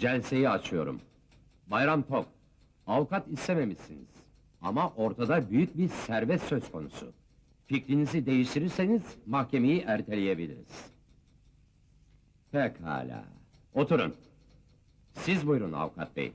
Celseyi açıyorum. Bayram Tok, avukat istememişsiniz. Ama ortada büyük bir servet söz konusu. Fikrinizi değiştirirseniz mahkemeyi erteleyebiliriz. Pekala. Oturun. Siz buyurun avukat bey.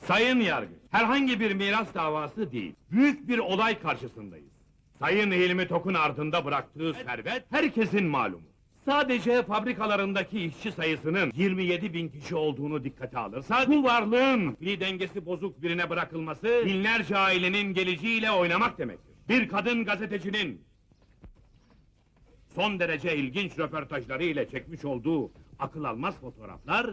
Sayın Yargıç, herhangi bir miras davası değil, büyük bir olay karşısındayız. Sayın Hilmi Tok'un ardında bıraktığı servet herkesin malumu. Sadece fabrikalarındaki işçi sayısının 27 bin kişi olduğunu dikkate alırsak, bu varlığın bir dengesi bozuk birine bırakılması, binlerce ailenin geleceğiyle oynamak demektir. Bir kadın gazetecinin son derece ilginç röportajları ile çekmiş olduğu akıl almaz fotoğraflar,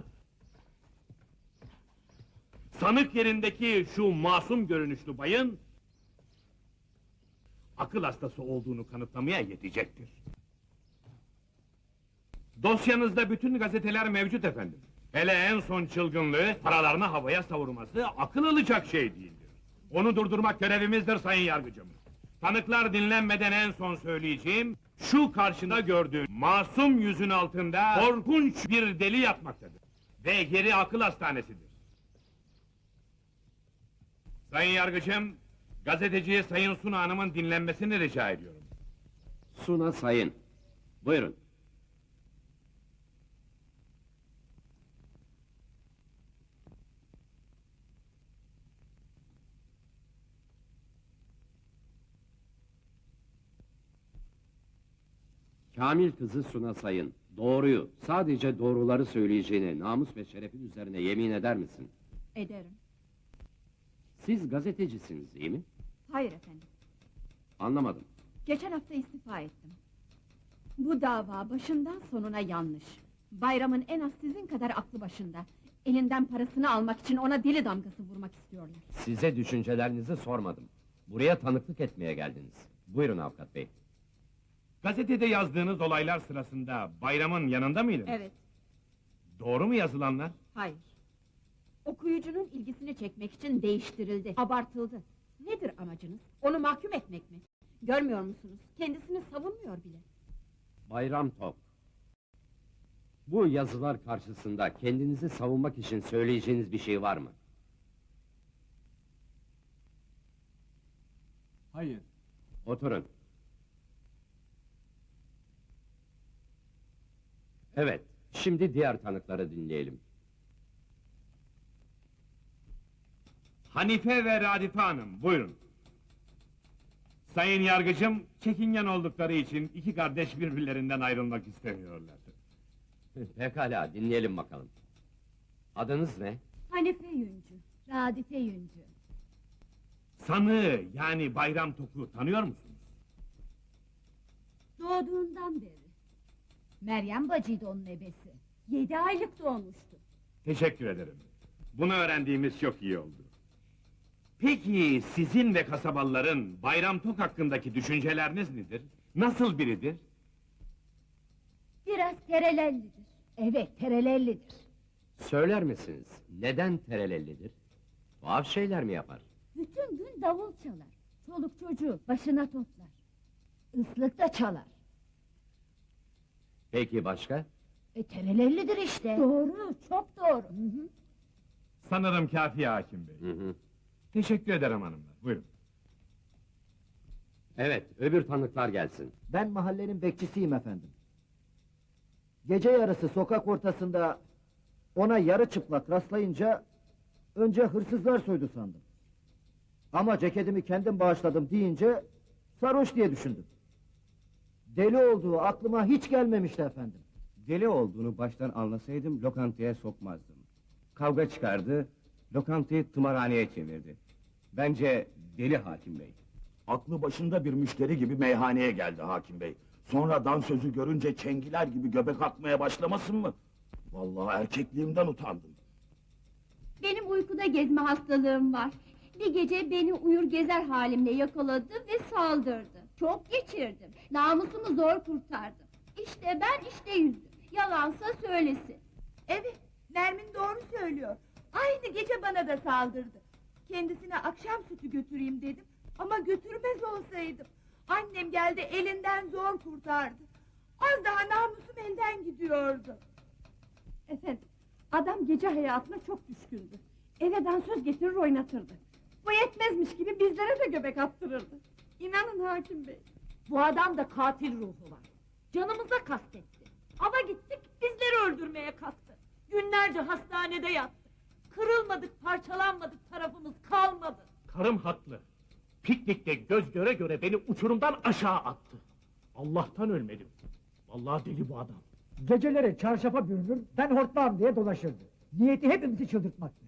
sanık yerindeki şu masum görünüşlü bayın akıl hastası olduğunu kanıtlamaya yetecektir. Dosyanızda bütün gazeteler mevcut efendim. Hele en son çılgınlığı paralarını havaya savurması akıl alacak şey değildir. Onu durdurmak görevimizdir sayın yargıcım. Tanıklar dinlenmeden en son söyleyeceğim, şu karşında gördüğün masum yüzün altında korkunç bir deli yatmaktadır. Ve yeri akıl hastanesidir. Sayın yargıcım, gazeteci Sayın Suna Hanım'ın dinlenmesini rica ediyorum. Suna Sayın. Buyurun. Kamil kızı Suna Sayın, doğruyu, sadece doğruları söyleyeceğine namus ve şerefin üzerine yemin eder misin? Ederim. Siz gazetecisiniz değil mi? Hayır efendim. Anlamadım. Geçen hafta istifa ettim. Bu dava başından sonuna yanlış. Bayramın en az sizin kadar aklı başında. Elinden parasını almak için ona deli damgası vurmak istiyorlar. Size düşüncelerinizi sormadım. Buraya tanıklık etmeye geldiniz. Buyurun avukat bey. Gazetede yazdığınız olaylar sırasında bayramın yanında mıydınız? Evet, Doğru mu yazılanlar? hayır. Okuyucunun ilgisini çekmek için değiştirildi, abartıldı. Nedir amacınız? Onu mahkum etmek mi? Görmüyor musunuz? Kendisini savunmuyor bile. Bayram Top. Bu yazılar karşısında kendinizi savunmak için söyleyeceğiniz bir şey var mı? Hayır. Oturun. Evet, şimdi diğer tanıkları dinleyelim. Hanife ve Radife Hanım, buyurun. Sayın yargıcım, çekingen oldukları için iki kardeş birbirlerinden ayrılmak istemiyorlar. Pekala, dinleyelim bakalım. Adınız ne? Hanife Yüncü, Radife Yüncü. Sanığı, yani Bayram Tok'u tanıyor musunuz? Doğduğundan beri. Meryem bacıydı onun ebesi. Yedi aylık doğmuştu. Teşekkür ederim. Bunu öğrendiğimiz çok iyi oldu. Peki sizin ve kasabalıların Bayram Tok hakkındaki düşünceleriniz nedir? Nasıl biridir? Biraz terelellidir. Evet, terelellidir. Söyler misiniz? Neden terelellidir? Tuhaf şeyler mi yapar? Bütün gün davul çalar. Çoluk çocuğu başına toplar. Islık da çalar. Peki başka? E terelellidir işte. Doğru, çok doğru. Sanırım kafi hakim bey. Hı hı. Teşekkür ederim hanımlar, buyurun. Evet, öbür tanıklar gelsin. Ben mahallenin bekçisiyim efendim. Gece yarısı sokak ortasında ona yarı çıplak rastlayınca önce hırsızlar soydu sandım. Ama ceketimi kendim bağışladım deyince sarhoş diye düşündüm. Deli olduğu aklıma hiç gelmemişti efendim. Deli olduğunu baştan anlasaydım lokantaya sokmazdım. Kavga çıkardı, lokantayı tımarhaneye çevirdi. Bence deli hakim bey. Aklı başında bir müşteri gibi meyhaneye geldi hakim bey. Sonra dansözü görünce çengiler gibi göbek atmaya başlamasın mı? Vallahi erkekliğimden utandım. Benim uykuda gezme hastalığım var. Bir gece beni uyur gezer halimle yakaladı ve saldırdı. Çok geçirdim. Namusumu zor kurtardım. İşte ben işte yüzdüm. Yalansa söylesin. Evet, Nermin doğru söylüyor. Aynı gece bana da saldırdı. Kendisine akşam sütü götüreyim dedim. Ama götürmez olsaydım. Annem geldi elinden zor kurtardı. Az daha namusum elden gidiyordu. Efendim, Adam gece hayatına çok düşkündü. Eve dansöz getirir oynatırdı. Bu yetmezmiş gibi bizlere de göbek attırırdı. İnanın hakim bey. Bu adamda katil ruhu var. Canımıza kastetti. Ava gittik, bizleri öldürmeye kalktı. Günlerce hastanede yattık. Kırılmadık, parçalanmadık, tarafımız kalmadı. Karım haklı. Piknikte göz göre göre beni uçurumdan aşağı attı. Allah'tan ölmedim. Vallahi deli bu adam. Geceleri çarşafa bürünür, ben hortlam diye dolaşırdı. Niyeti hepimizi çıldırtmaktı.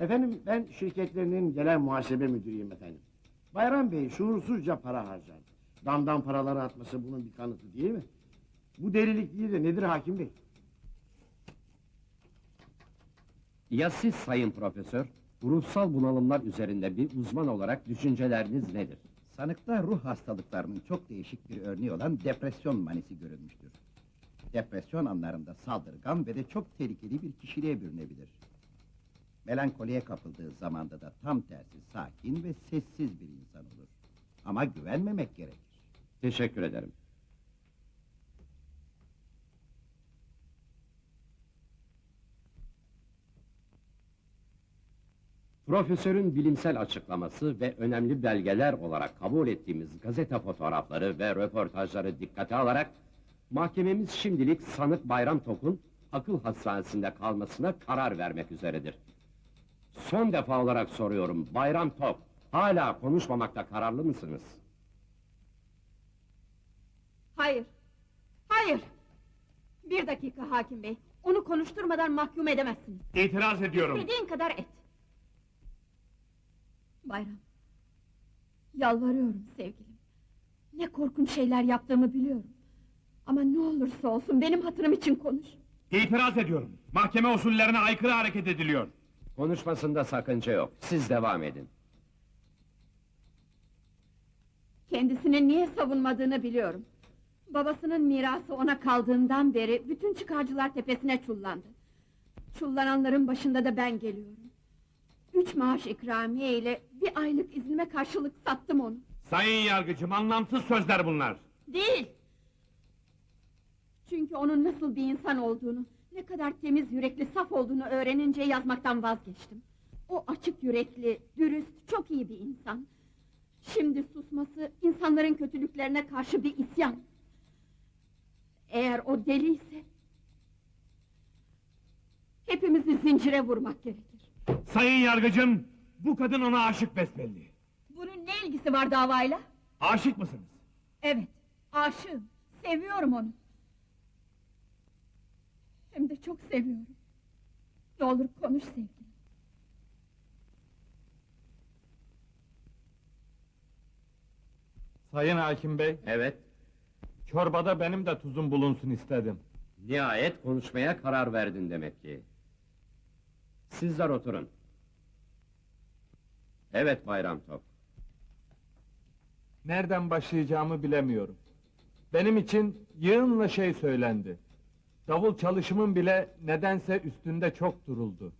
Efendim ben şirketlerinin genel muhasebe müdürüyüm efendim. Bayram Bey şuursuzca para harcar. Damdan paraları atması bunun bir kanıtı değil mi? Bu delilik değil de nedir hakim bey? Ya siz sayın profesör, ruhsal bunalımlar üzerinde bir uzman olarak düşünceleriniz nedir? Sanıkta ruh hastalıklarının çok değişik bir örneği olan depresyon manisi görülmüştür. Depresyon anlarında saldırgan ve de çok tehlikeli bir kişiliğe bürünebilir. Melankoliye kapıldığı zamanda da tam tersi sakin ve sessiz bir insan olur. Ama güvenmemek gerekir. Teşekkür ederim. Profesörün bilimsel açıklaması ve önemli belgeler olarak kabul ettiğimiz gazete fotoğrafları ve röportajları dikkate alarak mahkememiz şimdilik sanık Bayram Tok'un akıl hastanesinde kalmasına karar vermek üzeredir. Son defa olarak soruyorum Bayram Tok, hala konuşmamakta kararlı mısınız? Hayır. Hayır. Bir dakika hakim bey. Onu konuşturmadan mahkum edemezsiniz. İtiraz ediyorum. İstediğin kadar et. Bayram. Yalvarıyorum sevgilim. Ne korkunç şeyler yaptığımı biliyorum. Ama ne olursa olsun benim hatırım için konuş. İtiraz ediyorum. Mahkeme usullerine aykırı hareket ediliyor. Konuşmasında sakınca yok. Siz devam edin. Kendisini niye savunmadığını biliyorum. Babasının mirası ona kaldığından beri bütün çıkarcılar tepesine çullandı. Çullananların başında da ben geliyorum. Üç maaş ikramiye ile bir aylık iznime karşılık sattım onu. Sayın yargıcım anlamsız sözler bunlar. Değil! Çünkü onun nasıl bir insan olduğunu, ne kadar temiz yürekli, saf olduğunu öğrenince yazmaktan vazgeçtim. O açık yürekli, dürüst, çok iyi bir insan. Şimdi susması, insanların kötülüklerine karşı bir isyan. Eğer o deliyse... ...hepimizi zincire vurmak gerekir. Sayın yargıcım, bu kadın ona aşık besbelli. Bunun ne ilgisi var davayla? Aşık mısınız? Evet, aşığım, seviyorum onu. De çok seviyorum. Ne olur konuş sevgilim. Sayın hakim bey, Evet, çorbada benim de tuzum bulunsun istedim. nihayet konuşmaya karar verdin demek ki. Sizler oturun. Evet Bayram Tok. Nereden başlayacağımı bilemiyorum. Benim için yığınla şey söylendi. Davul çalışımın bile nedense üstünde çok duruldu.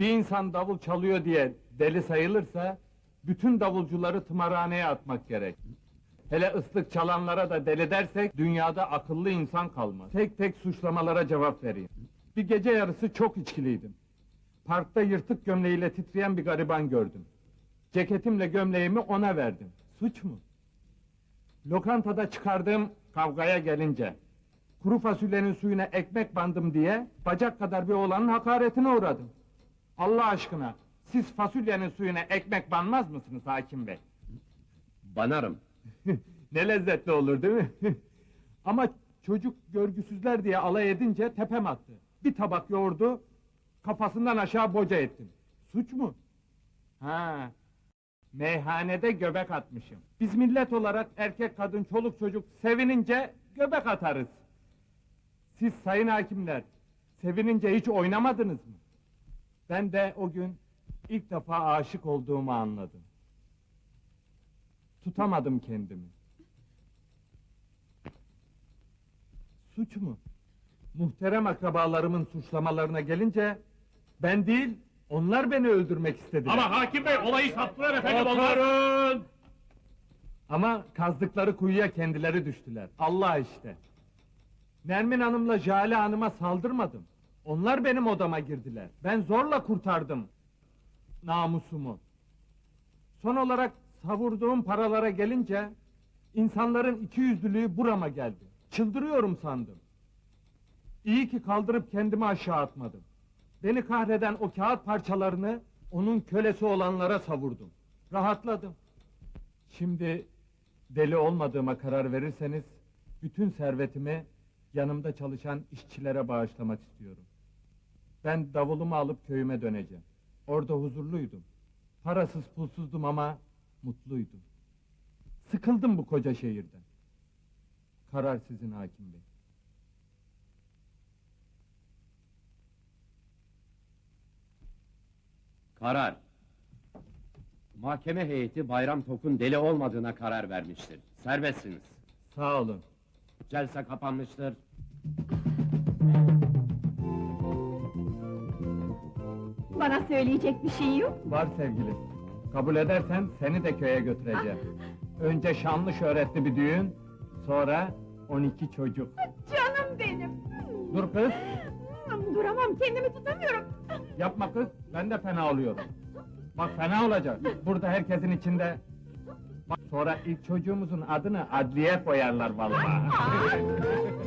Bir insan davul çalıyor diye deli sayılırsa, bütün davulcuları tımarhaneye atmak gerek. Hele ıslık çalanlara da deli dersek, dünyada akıllı insan kalmaz. Tek tek suçlamalara cevap vereyim. Bir gece yarısı çok içkiliydim. Parkta yırtık gömleğiyle titreyen bir gariban gördüm. Ceketimle gömleğimi ona verdim. Suç mu? Lokantada çıkardığım kavgaya gelince... ...kuru fasulyenin suyuna ekmek bandım diye... ...bacak kadar bir oğlanın hakaretine uğradım. Allah aşkına, siz fasulyenin suyuna ekmek banmaz mısınız hakim bey? Banarım. ne lezzetli olur değil mi? Ama çocuk görgüsüzler diye alay edince tepem attı. Bir tabak yoğurdu, kafasından aşağı boca ettim. Suç mu? Ha, meyhanede göbek atmışım. Biz millet olarak erkek kadın çoluk çocuk sevinince göbek atarız. Siz sayın hakimler, sevinince hiç oynamadınız mı? Ben de o gün ilk defa aşık olduğumu anladım. Tutamadım kendimi. Suç mu? Muhterem akrabalarımın suçlamalarına gelince... ...ben değil, onlar beni öldürmek istediler. Ama hakim bey olayı sattılar efendim Oturun! Ama kazdıkları kuyuya kendileri düştüler. Allah işte. Nermin Hanım'la Jale Hanım'a saldırmadım. Onlar benim odama girdiler. Ben zorla kurtardım namusumu. Son olarak savurduğum paralara gelince insanların iki yüzlülüğü burama geldi. Çıldırıyorum sandım. İyi ki kaldırıp kendimi aşağı atmadım. Beni kahreden o kağıt parçalarını onun kölesi olanlara savurdum. Rahatladım. Şimdi deli olmadığıma karar verirseniz bütün servetimi yanımda çalışan işçilere bağışlamak istiyorum. Ben davulumu alıp köyüme döneceğim. Orada huzurluydum. Parasız pulsuzdum ama mutluydum. Sıkıldım bu koca şehirden. Karar sizin hakim bey. Karar. Mahkeme heyeti Bayram Tok'un deli olmadığına karar vermiştir. Serbestsiniz. Sağ olun. Celse kapanmıştır. Bana söyleyecek bir şey yok. Var sevgilim. Kabul edersen seni de köye götüreceğim. Önce şanlı şöhretli bir düğün, sonra 12 çocuk. Canım benim. Dur kız, Duramam, kendimi tutamıyorum. yapma kız, ben de fena oluyorum. Bak fena olacak, burada herkesin içinde... Sonra ilk çocuğumuzun adını adliye koyarlar vallahi.